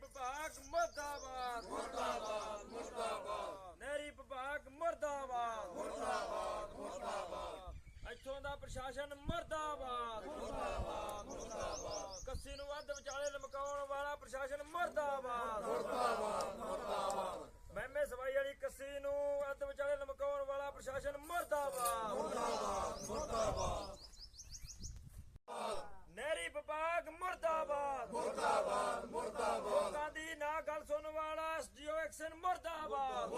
ਵਿਭਾਗ ਮਰਦਾਬਾਦ। ਮਰਦਾਬਾਦ। ਮਰਦਾਬਾਦ ਨਹਿਰੀ ਵਿਭਾਗ ਮਰਦਾਬਾਦ। ਮਰਦਾਬਾਦ ਮਰਦਾਬਾਦ। ਇੱਥੋਂ ਦਾ ਪ੍ਰਸ਼ਾਸਨ ਮਰਦਾਬਾਦ। ਮਰਦਾਬਾਦ ਮਰਦਾਬਾਦ। ਕੱਸੀ ਨੂੰ ਅੱਧ ਵਿਚਾਲੇ ਲਮਕਾਉਣ ਵਾਲਾ ਪ੍ਰਸ਼ਾਸਨ ਮਰਦਾਬਾਦ। ਮਰਦਾਬਾਦ ਮਹਿਮੇ ਸਵਾਈ ਵਾਲੀ ਕੱਸੀ ਨੂੰ ਅੱਧ ਵਿਚਾਲੇ ਲਮਕਾਉਣ ਵਾਲਾ ਪ੍ਰਸ਼ਾਸਨ ਮਰਦਾਬਾਦ ਮਰਦਾਬਾਦ ਮਰਦਾਬਾਦ ਨਹਿਰੀ ਵਿਭਾਗ ਮਰਦਾਬਾਦ ਮਰਦਾਬਾਦ ਮਰਦਾਬਾਦ ਲੋਕਾਂ ਦੀ ਨਾ ਗੱਲ ਸੁਣਨ ਵਾਲਾ ਐਸਡੀਓ ਐਕਸ਼ਨ ਮਰਦਾਬਾਦ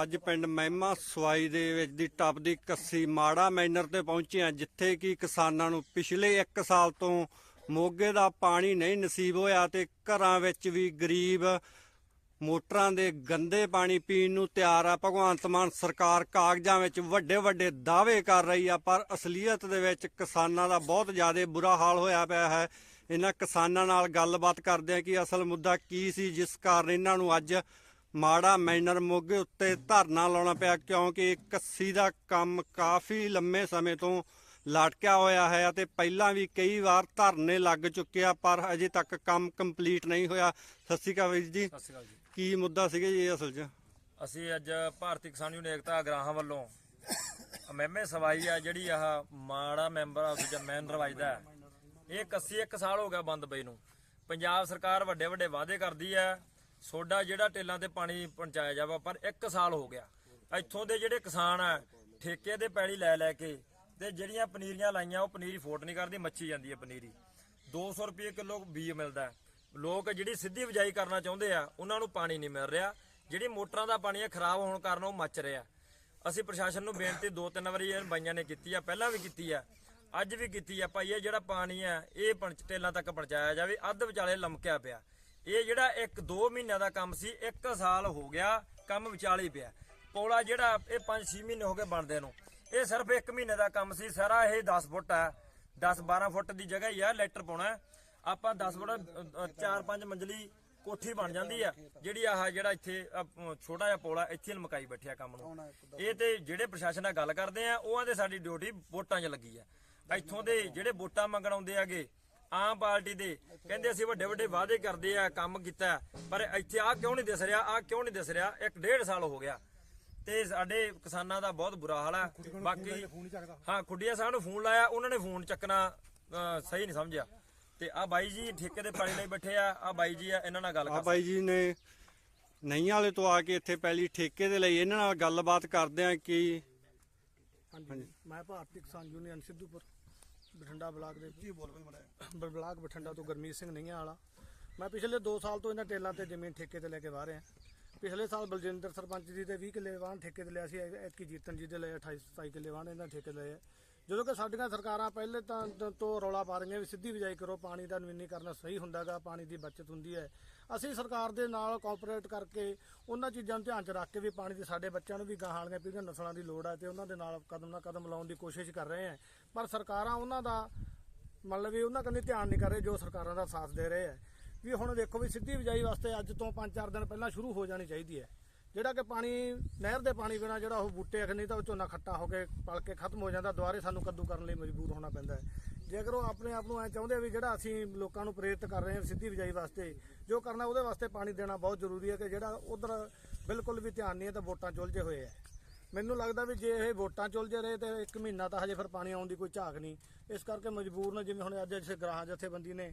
ਅੱਜ ਪਿੰਡ ਮਹਿਮਾ ਸਵਾਈ ਦੇ ਵਿੱਚ ਦੀ ਟੱਪ ਦੀ ਕੱਸੀ ਮਾੜਾ ਮੈਨਰ ਤੇ ਪਹੁੰਚੇ ਆ ਜਿੱਥੇ ਕਿ ਕਿਸਾਨਾਂ ਨੂੰ ਪਿਛਲੇ 1 ਸਾਲ ਤੋਂ ਮੋਗੇ ਦਾ ਪਾਣੀ ਨਹੀਂ ਨਸੀਬ ਹੋਇਆ ਤੇ ਘਰਾਂ ਵਿੱਚ ਵੀ ਗਰੀਬ ਮੋਟਰਾਂ ਦੇ ਗੰਦੇ ਪਾਣੀ ਪੀਣ ਨੂੰ ਤਿਆਰ ਆ। ਭਗਵੰਤ ਮਾਨ ਸਰਕਾਰ ਕਾਗਜ਼ਾਂ ਵਿੱਚ ਵੱਡੇ ਵੱਡੇ ਦਾਅਵੇ ਕਰ ਰਹੀ ਆ, ਪਰ ਅਸਲੀਅਤ ਦੇ ਵਿੱਚ ਕਿਸਾਨਾਂ ਦਾ ਬਹੁਤ ਜ਼ਿਆਦਾ ਬੁਰਾ ਹਾਲ ਹੋਇਆ ਪਿਆ ਹੈ। ਇਹਨਾਂ ਕਿਸਾਨਾਂ ਨਾਲ ਗੱਲਬਾਤ ਕਰਦੇ ਆ ਕਿ ਅਸਲ ਮੁੱਦਾ ਕੀ ਸੀ, ਜਿਸ ਕਾਰਨ ਇਹਨਾਂ ਨੂੰ ਅੱਜ ਮਾੜਾ ਮੈਨਰ ਮੋਗੇ ਉੱਤੇ ਧਰਨਾ ਲਾਉਣਾ ਪਿਆ ਕਿਉਂਕਿ ਕੱਸੀ ਦਾ ਕੰਮ ਕਾਫੀ ਲੰਮੇ ਸਮੇਂ ਤੋਂ ਲਟਕਿਆ ਹੋਇਆ ਹੈ ਅਤੇ ਪਹਿਲਾਂ ਵੀ ਕਈ ਵਾਰ ਧਰਨੇ ਲੱਗ ਚੁੱਕੇ ਆ ਪਰ ਅਜੇ ਤੱਕ ਕੰਮ ਕੰਪਲੀਟ ਨਹੀਂ ਹੋਇਆ। ਸਤਿ ਸ਼੍ਰੀ ਅਕਾਲ ਵੀਰ ਜੀ। ਸਤਿ ਸ਼੍ਰੀ ਅਕਾਲ ਜੀ। ਕੀ ਮੁੱਦਾ ਸੀਗਾ ਜੀ ਇਹ ਅਸਲ 'ਚ? ਅਸੀਂ ਅੱਜ ਭਾਰਤੀ ਕਿਸਾਨ ਯੂਨੀਅਨ ਏਕਤਾ ਅਗਰਾਹਾਂ ਵੱਲੋਂ ਮਹਿਮੇ ਸਵਾਈ ਆ ਜਿਹੜੀ ਆਹ ਮਾੜਾ ਮੈਂਬਰ ਆ ਦੂਜਾ ਮੈਨਰ ਵਜਦਾ। ਇਹ 81 ਸਾਲ ਹੋ ਗਿਆ ਬੰਦ ਪਈ ਨੂੰ। ਪੰਜਾਬ ਸਰਕਾਰ ਵੱਡੇ ਵੱਡੇ ਵਾਅਦੇ ਕਰਦੀ ਹੈ। ਸੋਡਾ ਜਿਹੜਾ ਟੇਲਾਂ ਤੇ ਪਾਣੀ ਪਹੁੰਚਾਇਆ ਜਾਵਾ, ਪਰ 1 ਸਾਲ ਹੋ ਗਿਆ। ਇੱਥੋਂ ਦੇ ਜਿਹੜੇ ਕਿਸਾਨ ਆ, ਠੇਕੇ ਦੇ ਪੈਲੀ ਲੈ ਲੈ ਕੇ ਤੇ ਜਿਹੜੀਆਂ ਪਨੀਰੀਆਂ ਲਾਈਆਂ, ਉਹ ਪਨੀਰੀ ਫੋਟ ਨਹੀਂ ਕਰਦੀ, ਮੱਛੀ ਜਾਂਦੀ ਹੈ ਪਨੀਰੀ। 200 ਰੁਪਏ ਕਿਲੋ ਬੀ ਮਿਲਦਾ ਲੋਕ ਜਿਹੜੀ ਸਿੱਧੀ ਬਿਜਾਈ ਕਰਨਾ ਚਾਹੁੰਦੇ ਆ, ਉਹਨਾਂ ਨੂੰ ਪਾਣੀ ਨਹੀਂ ਮਿਲ ਰਿਹਾ। ਜਿਹੜੀ ਮੋਟਰਾਂ ਦਾ ਪਾਣੀ ਹੈ ਖਰਾਬ ਹੋਣ ਕਾਰਨ ਉਹ ਮੱਚ ਰਿਹਾ। ਅਸੀਂ ਪ੍ਰਸ਼ਾਸਨ ਨੂੰ ਬੇਨਤੀ, ਦੋ ਤਿੰਨ ਵਾਰੀ ਇਹ ਬਾਈਆਂ ਨੇ ਕੀਤੀ ਆ, ਪਹਿਲਾਂ ਵੀ ਕੀਤੀ ਆ, ਅੱਜ ਵੀ ਕੀਤੀ ਆ। ਭਾਈ, ਇਹ ਜਿਹੜਾ ਪਾਣੀ ਆ, ਇਹ ਪੰਚ ਟੇਲਾਂ ਤੱਕ ਪਹੁੰਚਾਇਆ ਜਾਵੇ। ਅੱਧ ਵਿਚਾਲੇ ਲਮਕਿਆ ਪਿਆ। ਇਹ ਜਿਹੜਾ 1-2 ਮਹੀਨਿਆਂ ਦਾ ਕੰਮ ਸੀ 1 ਸਾਲ ਹੋ ਗਿਆ ਕੰਮ ਵਿਚਾਲੇ ਹੀ ਪਿਆ। ਪੌਲਾ ਜਿਹੜਾ ਇਹ 5-6 ਮਹੀਨੇ ਹੋ ਗਏ ਬਣਦੇ ਨੂੰ। ਇਹ ਸਿਰਫ 1 ਮਹੀਨੇ ਦਾ ਕੰਮ ਸੀ ਸਾਰਾ ਇਹ 10 ਫੁੱਟ ਆ। 10-12 ਫੁੱਟ ਦੀ ਜਗ੍ਹਾ ਹੀ ਆ ਲੈਟਰ ਪਾਉਣਾ। ਹੈ। ਆਪਾਂ 10 ਫੁੱਟ 4-5 ਮੰਜ਼ਲੀ ਕੋਠੀ ਬਣ ਜਾਂਦੀ ਆ ਜਿਹੜੀ ਆਹ ਜਿਹੜਾ ਇੱਥੇ ਛੋਟਾ ਜਿਹਾ ਪੋਲਾ ਇੱਥੇ ਲਮਕਾਈ ਬੈਠਿਆ ਕੰਮ ਨੂੰ। ਇਹ ਤੇ ਜਿਹੜੇ ਪ੍ਰਸ਼ਾਸਨ ਨਾਲ ਗੱਲ ਕਰਦੇ ਆ ਉਹਨਾਂ ਦੇ ਸਾਡੀ ਡਿਊਟੀ ਵੋਟਾਂ 'ਚ ਲੱਗੀ ਆ। ਇੱਥੋਂ ਦੇ ਜਿਹੜੇ ਵੋਟਾਂ ਮੰਗਣ ਆਉਂਦੇ ਆਗੇ ਆਮ ਪਾਰਟੀ ਦੇ। ਕਹਿੰਦੇ ਅਸੀਂ ਵੱਡੇ ਵੱਡੇ ਵਾਅਦੇ ਕਰਦੇ ਆ ਕੰਮ ਕੀਤਾ ਪਰ ਇੱਥੇ ਆ ਕਿਉਂ ਨਹੀਂ ਦਿਸ ਰਿਹਾ ਆ ਕਿਉਂ ਨਹੀਂ ਦਿਸ ਰਿਹਾ? ਇੱਕ ਡੇਢ ਸਾਲ ਹੋ ਗਿਆ। ਤੇ ਸਾਡੇ ਕਿਸਾਨਾਂ ਦਾ ਬਹੁਤ ਬੁਰਾ ਹਾਲ ਹੈ। ਬਾਕੀ ਹਾਂ ਖੁੱਡੀਆਂ ਸਾਹਿਬ ਨੂੰ ਫੋਨ ਲਾਇਆ ਉਹਨਾਂ ਨੇ ਫੋਨ ਚੱਕਣਾ ਸਹੀ ਨਹੀਂ ਸਮਝਿਆ। ਤੇ ਆ ਬਾਈ ਜੀ ਠੇਕੇ ਦੇ ਪਾਣੀ ਲਈ ਬੈਠੇ ਆ ਆ ਬਾਈ ਜੀ ਆ ਇਹਨਾਂ ਨਾਲ ਗੱਲ ਆ ਕਰ ਬਾਈ ਜੀ ਨੇ ਨਈਆਂ ਵਾਲੇ ਤੋਂ ਆ ਕੇ ਇੱਥੇ ਪਹਿਲੀ ਠੇਕੇ ਦੇ ਲਈ ਇਹਨਾਂ ਨਾਲ ਗੱਲਬਾਤ ਕਰਦੇ ਆ ਕਿ ਹਾਂਜੀ ਮੈਂ ਭਾਰਤੀ ਕਿਸਾਨ ਯੂਨੀਅਨ ਸਿੱਧੂਪੁਰ। ਬਠਿੰਡਾ ਬਲਾਕ ਦੇ ਕੀ ਬੋਲ ਬਈ ਬਲਾਕ ਬਠਿੰਡਾ ਤੋਂ ਗਰਮੀਤ ਸਿੰਘ ਨਈਆਂ ਵਾਲਾ। ਮੈਂ ਪਿਛਲੇ 2 ਸਾਲ ਤੋਂ ਇਹਨਾਂ ਟੇਲਾਂ ਤੇ ਜ਼ਮੀਨ ਠੇਕੇ ਤੇ ਲੈ ਕੇ ਵਾਹ ਰਿਹਾ ਪਿਛਲੇ ਸਾਲ ਬਲਜਿੰਦਰ ਸਰਪੰਚ ਜੀ ਦੇ 20 ਕਿੱਲੇ ਵਾਹਨ ਠੇਕੇ ਤੇ ਲਿਆ ਸੀ ਐਤਕੀ ਜੀਤਨ ਜੀ ਦੇ ਲਏ 28 27 ਕਿੱਲੇ ਵਾਹਨ ਇਹਨਾਂ ਠੇਕੇ ਲਏ ਜਦੋਂ ਕਿ ਸਾਡੀਆਂ ਸਰਕਾਰਾਂ ਪਹਿਲੇ ਤਾਂ ਤੋਂ ਰੌਲਾ ਪਾ ਰਹੀਆਂ ਵੀ ਸਿੱਧੀ ਬਿਜਾਈ ਕਰੋ, ਪਾਣੀ ਦਾ ਨਵੀਨੀਕਰਨ ਸਹੀ ਹੁੰਦਾਗਾ, ਪਾਣੀ ਦੀ ਬਚਤ ਹੁੰਦੀ ਹੈ। ਅਸੀਂ ਸਰਕਾਰ ਦੇ ਨਾਲ ਕੋਆਪਰੇਟ ਕਰਕੇ ਉਹਨਾਂ ਚੀਜ਼ਾਂ ਨੂੰ ਧਿਆਨ 'ਚ ਰੱਖ ਕੇ ਵੀ ਪਾਣੀ ਦੀ ਸਾਡੇ ਬੱਚਿਆਂ ਨੂੰ ਵੀ ਗਾਹਾਂ ਵਾਲੀਆਂ ਪੀੜ੍ਹੀਆਂ ਨਸਲਾਂ ਦੀ ਲੋੜ ਹੈ ਤੇ ਉਹਨਾਂ ਦੇ ਨਾਲ ਕਦਮ ਨਾ ਕਦਮ ਲਾਉਣ ਦੀ ਕੋਸ਼ਿਸ਼ ਕਰ ਰਹੇ ਹਾਂ ਪਰ ਸਰਕਾਰਾਂ ਉਹਨਾਂ ਦਾ ਮਤਲਬ ਵੀ ਉਹਨਾਂ ਕੰਨੀ ਧਿਆਨ ਨਹੀਂ ਕਰ ਰਹੇ ਜੋ ਸਰਕਾਰਾਂ ਦਾ ਸਾਥ ਦੇ ਰਹੇ ਹੈ ਵੀ ਹੁਣ ਦੇਖੋ ਵੀ ਸਿੱਧੀ ਬਿਜਾਈ ਵਾਸਤੇ ਅੱਜ ਤੋਂ 5-4 ਦਿਨ ਪਹਿਲਾਂ ਸ਼ੁਰੂ ਹੋ ਜਾਣੀ ਚਾਹੀਦੀ ਹੈ। ਜਿਹੜਾ ਕਿ ਪਾਣੀ, ਨਹਿਰ ਦੇ ਪਾਣੀ ਬਿਨਾ ਜਿਹੜਾ ਉਹ ਬੂਟੇ ਅਖ ਨਹੀਂ ਤਾਂ ਉਹ ਝੋਨਾ ਖੱਟਾ ਹੋ ਕੇ ਪਲ ਕੇ ਖਤਮ ਹੋ ਜਾਂਦਾ, ਦੁਬਾਰੇ ਸਾਨੂੰ ਕੱਦੂ ਕਰਨ ਲਈ ਮਜਬੂਰ ਹੋਣਾ ਪੈਂਦਾ ਹੈ। ਜੇਕਰ ਉਹ ਆਪਣੇ ਆਪ ਨੂੰ ਐ ਚਾਹੁੰਦੇ ਵੀ ਜਿਹੜਾ ਅਸੀਂ ਲੋਕਾਂ ਨੂੰ ਪ੍ਰੇਰਿਤ ਕਰ ਰਹੇ ਹਾਂ ਸਿੱਧੀ ਬਿਜਾਈ ਵਾਸਤੇ, ਜੋ ਕਰਨਾ ਉਹਦੇ ਵਾਸਤੇ ਪਾਣੀ ਦੇਣਾ ਬਹੁਤ ਜ਼ਰੂਰੀ ਹੈ ਕਿ ਜਿਹੜਾ ਉਧਰ ਬਿਲਕੁਲ ਵੀ ਧਿਆਨ ਨਹੀਂ ਹੈ, ਤਾਂ ਵੋਟਾਂ ਚੁਲਝੇ ਹੋਏ ਹੈ ਮੈਨੂੰ ਲੱਗਦਾ ਵੀ ਜੇ ਇਹ ਵੋਟਾਂ ਚੁਲਝੇ ਰਹੇ, ਤੇ ਇੱਕ ਮਹੀਨਾ ਤਾਂ ਹਜੇ ਫਿਰ ਪਾਣੀ ਆਉਣ ਦੀ ਕੋਈ ਝਾਕ ਨਹੀਂ। ਇਸ ਕਰਕੇ ਮਜਬੂਰ ਨੇ, ਜਿਵੇਂ ਹੁਣ ਅੱਜ ਇਸੇ ਗ੍ਰਾਹ, ਜਥੇਬੰਦੀ ਨੇ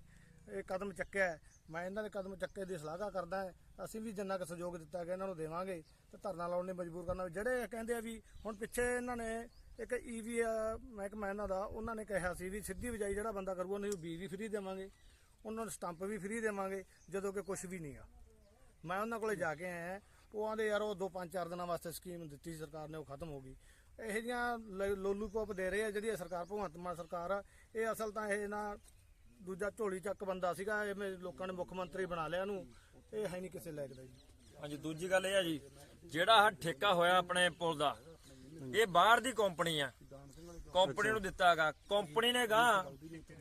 ਇਹ ਕਦਮ ਚੱਕਿਆ ਮੈਂ ਇਹਨਾਂ ਦੇ ਕਦਮ ਚੱਕੇ ਦੀ ਸਲਾਘਾ ਕਰਦਾ ਅਸੀਂ ਵੀ ਜਿੰਨਾ ਕੁ ਸਹਿਯੋਗ ਦਿੱਤਾ ਗਿਆ, ਇਹਨਾਂ ਨੂੰ ਦੇਵਾਂਗੇ ਤੇ ਧਰਨਾ ਲਾਉਣ ਲਈ ਮਜਬੂਰ ਕਰਨਾ। ਜਿਹੜੇ ਕਹਿੰਦੇ ਆ ਵੀ ਹੁਣ ਪਿੱਛੇ ਇਹਨਾਂ ਨੇ ਇੱਕ ਈਵੀ ਮਹਿਕਮਾ ਇਹਨਾਂ ਦਾ, ਉਹਨਾਂ ਨੇ ਕਿਹਾ ਸੀ ਵੀ ਸਿੱਧੀ ਬਿਜਾਈ ਜਿਹੜਾ ਬੰਦਾ ਕਰੂਗਾ, ਉਹਨੂੰ ਬੀਜ ਵੀ ਫ੍ਰੀ ਦੇਵਾਂਗੇ। ਉਹਨਾਂ ਨੂੰ ਸਟੰਪ ਵੀ ਫ੍ਰੀ ਦੇਵਾਂਗੇ, ਜਦੋਂ ਕਿ ਕੁਝ ਵੀ ਨਹੀਂ ਆ। ਮੈਂ ਉਹਨਾਂ ਕੋਲੇ ਜਾ ਕੇ ਆਇਆ। ਉਹ ਆਂਦੇ, ਯਾਰ, ਉਹ ਦੋ ਪੰਜ ਚਾਰ ਦਿਨਾਂ ਵਾਸਤੇ ਸਕੀਮ ਦਿੱਤੀ ਸਰਕਾਰ ਨੇ, ਉਹ ਖਤਮ ਹੋ ਗਈ। ਇਹੋ ਜਿਹੀਆਂ ਲ- ਲੋਲੂ ਪੋਪ ਦੇ ਰਹੇ ਆ, ਜਿਹੜੀ ਸਰਕਾਰ ਭਗਵੰਤ ਮਾਨ ਸਰਕਾਰ ਆ, ਇਹ ਅਸਲ ਤਾਂ ਇਹ ਨਾ ਦੂਜਾ ਝੋਲੀ ਚੱਕ ਬੰਦਾ ਸੀਗਾ ਐਵੇਂ ਲੋਕਾਂ ਨੇ ਮੁੱਖ ਮੰਤਰੀ ਬਣਾ ਲਿਆ ਇਹਨੂੰ, ਇਹ ਹੈ ਨਹੀਂ ਕਿਸੇ ਲਾਇਕ ਦਾ ਜੀ। ਹਾਂਜੀ, ਦੂਜੀ ਗੱਲ ਇਹ ਆ ਜੀ, ਜਿਹੜਾ ਆਹ ਠੇਕਾ ਹੋਇਆ ਆਪਣੇ ਪੁਲ ਦਾ, ਇਹ ਬਾਹਰ ਦੀ ਕੰਪਨੀ ਆ। ਕੰਪਨੀ ਨੂੰ ਦਿੱਤਾ ਕੰਪਨੀ ਨੇ ਗਾਂ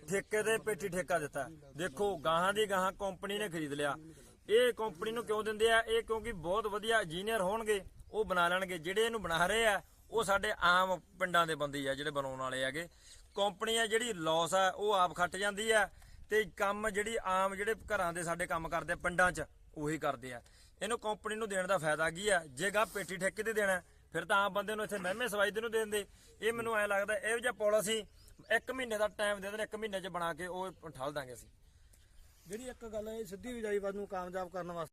ਠੇਕੇ ਤੇ ਪੇਟੀ ਠੇਕਾ ਦਿੱਤਾ। ਦੇਖੋ, ਗਾਹਾਂ ਦੀ ਗਾਹਾਂ ਕੰਪਨੀ ਨੇ ਖਰੀਦ ਲਿਆ। ਇਹ ਕੰਪਨੀ ਨੂੰ ਕਿਉਂ ਦਿੰਦੇ ਆ? ਇਹ ਕਿਉਂਕਿ ਬਹੁਤ ਵਧੀਆ ਇੰਜੀਨੀਅਰ ਹੋਣਗੇ, ਉਹ ਬਣਾ ਲੈਣਗੇ। ਜਿਹੜੇ ਇਹਨੂੰ ਬਣਾ ਰਹੇ ਆ, ਉਹ ਸਾਡੇ ਆਮ ਪਿੰਡਾਂ ਦੇ ਬੰਦੇ ਆ, ਜਿਹੜੇ ਬਣਾਉਣ ਵਾਲੇ ਹੈਗੇ। ਕੰਪਨੀ ਆ ਜਿਹੜੀ ਲਾਸ ਆ, ਉਹ ਆਪ ਖੱਟ ਜਾਂਦੀ ਆ ਤੇ ਕੰਮ ਜਿਹੜੀ ਆਮ ਜਿਹੜੇ ਘਰਾਂ ਦੇ ਸਾਡੇ ਕੰਮ ਕਰਦੇ ਆ, ਪਿੰਡਾਂ 'ਚ, ਉਹੀ ਕਰਦੇ ਆ। ਇਹਨੂੰ ਕੰਪਨੀ ਨੂੰ ਦੇਣ ਦਾ ਫਾਇਦਾ ਕੀ ਆ? ਜੇ ਗਾ ਪੇਟੀ ਠੇਕੇ ਤੇ ਦੇਣਾ, ਫਿਰ ਤਾਂ ਆਮ ਬੰਦੇ ਨੂੰ ਇੱਥੇ ਮਹਿਮੇ ਸਵਾਈ ਦੇ ਨੂੰ ਦੇ। ਦਿੰਦੇ ਇਹ ਮੈਨੂੰ ਐ ਲੱਗਦਾ, ਇਹੋ ਜਿਹਾ ਪਾਲਿਸੀ ਇੱਕ ਮਹੀਨੇ ਦਾ ਟਾਈਮ ਦੇ ਦੇਣ, ਇੱਕ ਮਹੀਨੇ 'ਚ ਬਣਾ ਕੇ ਉਹ ਠਾਲ ਦਾਂਗੇ ਅਸੀਂ। ਜਿਹੜੀ ਇੱਕ ਗੱਲ ਹੈ ਸਿੱਧੀ ਬਿਜਾਈ ਵੱਲ ਨੂੰ ਕਾਮਯਾਬ ਕਰਨ ਵਾਸਤੇ